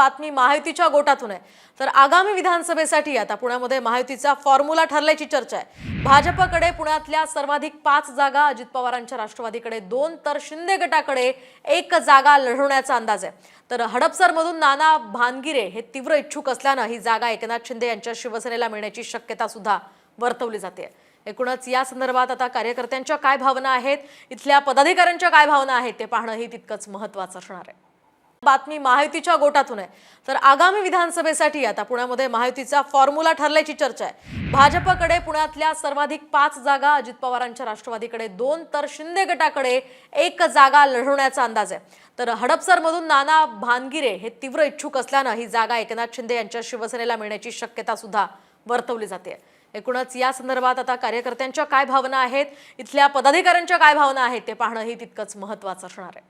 बातमी महायुतीच्या गोटातून आहे. तर आगामी विधानसभेसाठी आता पुण्यामध्ये महायुतीचा फॉर्म्युला ठरल्याची चर्चा आहे. भाजपकडे पुण्यातल्या सर्वाधिक पाच जागा अजित पवारांच्या राष्ट्रवादीकडे दोन तर शिंदे गटाकडे एक जागा लढवण्याचा अंदाज आहे. तर हडपसरमधून नाना भानगिरे हे तीव्र इच्छुक असल्यानं ही जागा एकनाथ शिंदे यांच्या शिवसेनेला मिळण्याची शक्यता सुद्धा वर्तवली जाते. एकूणच या संदर्भात आता कार्यकर्त्यांच्या काय भावना आहेत इथल्या पदाधिकाऱ्यांच्या काय भावना आहेत ते पाहणंही तितकंच महत्वाचं असणार आहे. बातमी महायुतीच्या गोटातून आहे. तर आगामी विधानसभेसाठी आता पुण्यामध्ये महायुतीचा फॉर्म्युला ठरल्याची चर्चा आहे. भाजपकडे पुण्यातल्या सर्वाधिक पाच जागा अजित पवारांच्या राष्ट्रवादीकडे दोन तर शिंदे गटाकडे एक जागा लढवण्याचा अंदाज आहे. तर हडपसरमधून नाना भानगिरे हे तीव्र इच्छुक असल्यानं ही जागा एकनाथ शिंदे यांच्या शिवसेनेला मिळण्याची शक्यता सुद्धा वर्तवली जाते. एकूणच या संदर्भात आता कार्यकर्त्यांच्या काय भावना आहेत इथल्या पदाधिकाऱ्यांच्या काय भावना आहेत ते पाहणंही तितकंच महत्वाचं असणार आहे.